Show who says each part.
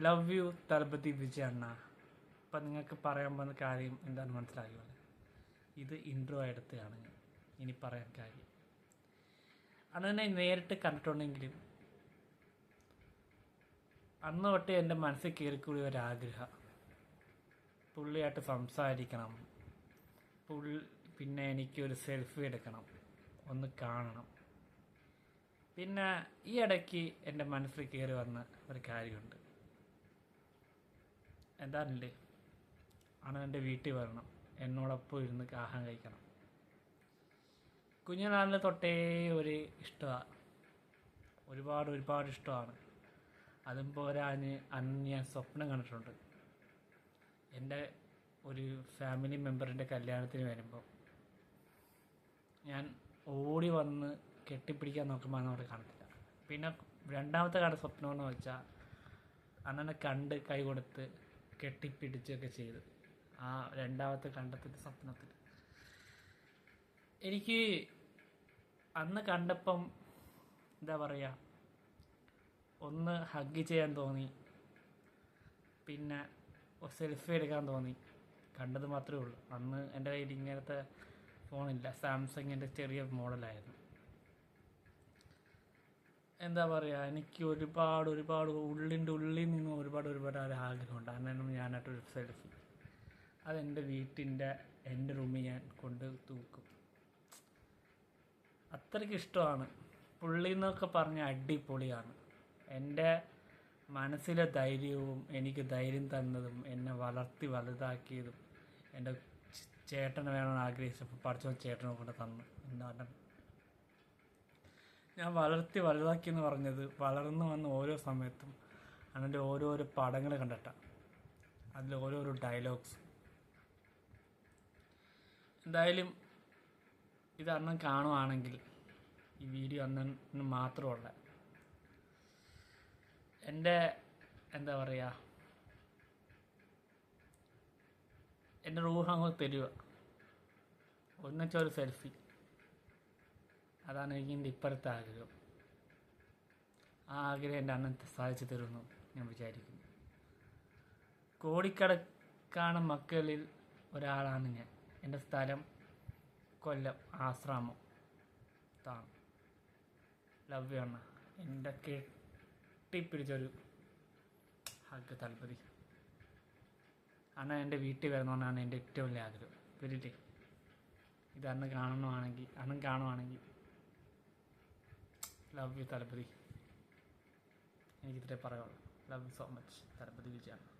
Speaker 1: Love you Thalapathy വിജയ അണ്ണ അപ്പം നിങ്ങൾക്ക് പറയാൻ പോകുന്ന കാര്യം എന്താണെന്ന് മനസ്സിലാക്കിയോ ഇത് ഇൻട്രോ എടുത്തതാണ് ഇനി പറയാൻ കാര്യം. അണ്ണനെ നേരിട്ട് കണ്ടിട്ടുണ്ടെങ്കിലും അന്ന് തൊട്ട് എന്റെ മനസ്സിൽ കയറിക്കൂടി ഒരാഗ്രഹം. പുള്ളിയായിട്ട് സംസാരിക്കണം. പുള്ളി പിന്നെ എനിക്കൊരു സെൽഫി എടുക്കണം. ഒന്ന് കാണണം. പിന്നെ ഈ ഇടയ്ക്ക് എന്റെ മനസ്സിൽ കയറി വന്ന ഒരു കാര്യമുണ്ട്. എന്താണല്ലേ ആണ് എന്റെ വീട്ടിൽ വരണം. എന്നോടൊപ്പം ഇരുന്ന് ആഹാരം കഴിക്കണം. കുഞ്ഞുനാളിൽ തൊട്ടേ ഒരു ഇഷ്ടമാണ് ഒരുപാട് ഒരുപാട് ഇഷ്ടമാണ്. അതും പോരാഞ്ഞ് അന്ന് ഞാൻ സ്വപ്നം കണ്ടിട്ടുണ്ട്. എന്റെ ഒരു ഫാമിലി മെമ്പറിന്റെ കല്യാണത്തിന് വരുമ്പോൾ ഞാൻ ഓടി വന്ന് കെട്ടിപ്പിടിക്കാൻ നോക്കുമ്പോൾ അന്ന് അവിടെ കാണത്തില്ല. പിന്നെ രണ്ടാമത്തെ കട സ്വപ്നം എന്ന് വെച്ചാൽ അണ്ണനെ കണ്ട് കൈ കൊടുത്ത് കെട്ടിപ്പിടിച്ചൊക്കെ ചെയ്ത്. ആ രണ്ടാമത്തെ കണ്ടത്തിന്റെ സ്വപ്നത്തിൽ. എനിക്ക് അന്ന് കണ്ടപ്പം എന്താ പറയുക ഒന്ന് ഹഗ് ചെയ്യാൻ തോന്നി. പിന്നെ സെൽഫി എടുക്കാൻ തോന്നി. കണ്ടത് മാത്രമേ ഉള്ളൂ. അന്ന് എന്റെ കയ്യിൽ ഇങ്ങനത്തെ ഫോണില്ല സാംസങ്ങിന്റെ ചെറിയ മോഡലായിരുന്നു എന്താ പറയുക എനിക്ക് ഒരുപാട് ഒരുപാട് ഉള്ളിന്റെ ഉള്ളിൽ നിന്ന് ഒരുപാട് ഒരുപാട് ഒരു ആഗ്രഹമുണ്ട്. അന്നും ഞാനായിട്ടൊരു സെൽഫി അതെന്റെ വീട്ടിന്റെ എന്റെ റൂമിൽ ഞാൻ കൊണ്ട് തൂക്കും. അത്രയ്ക്ക് ഇഷ്ടമാണ്. പുള്ളി എന്നൊക്കെ പറഞ്ഞ അടിപൊളിയാണ്. എന്റെ മനസ്സിലെ ധൈര്യവും എനിക്ക് ധൈര്യം തന്നതും എന്നെ വളർത്തി വലുതാക്കിയതും എന്റെ ചേട്ടനെ വേണമെന്ന് ആഗ്രഹിച്ചപ്പോൾ പഠിച്ചോ ചേട്ടനെ കൊണ്ട് തന്നു. എന്താണ് ഞാൻ വളർത്തി വലുതാക്കി എന്ന് പറഞ്ഞത് വളർന്നു വന്ന ഓരോ സമയത്തും. അതിന്റെ ഓരോരോ പടങ്ങൾ കണ്ടിട്ടാണ് അതിൽ ഓരോരോ ഡയലോഗ്സ് എന്തായാലും ഇത് അണ്ണൻ കാണുവാണെങ്കിൽ ഈ വീഡിയോ അണ്ണന് മാത്രമുള്ള എന്റെ എന്താ പറയുക എന്റെ റൂഹ് അങ്ങോട്ട് തരിക ഒന്നിച്ചൊരു സെൽഫി അതാണ് എനിക്ക് എന്റെ ഇപ്പോഴത്തെ ആഗ്രഹം. ആ ആഗ്രഹം എന്റെ അണ്ണൻ സാധിച്ചു തരുമെന്ന് ഞാൻ വിചാരിക്കുന്നു. കോടിക്കണക്കാണ് മക്കളിൽ ഒരാളാണ് ഞാൻ. എന്റെ സ്ഥലം കൊല്ലം ആശ്രാമം. താണ് ലവ് അണ്ണ. എന്റെ കെട്ടിപ്പിടിച്ചൊരു ഹഗ് തലപ്പതി അണ്ണ എന്റെ വീട്ടിൽ വരണമെന്നാണ് എന്റെ ഏറ്റവും വലിയ ആഗ്രഹം. വരില്ലേ ഇത് അന്ന് കാണണമാണെങ്കിൽ അണ്ണൻ കാണുവാണെങ്കിൽ ലവ് യു തലപ്പതി. എനിക്കിത്രേ പറയുള്ളൂ love you so much Thalapathy വിജയാണ്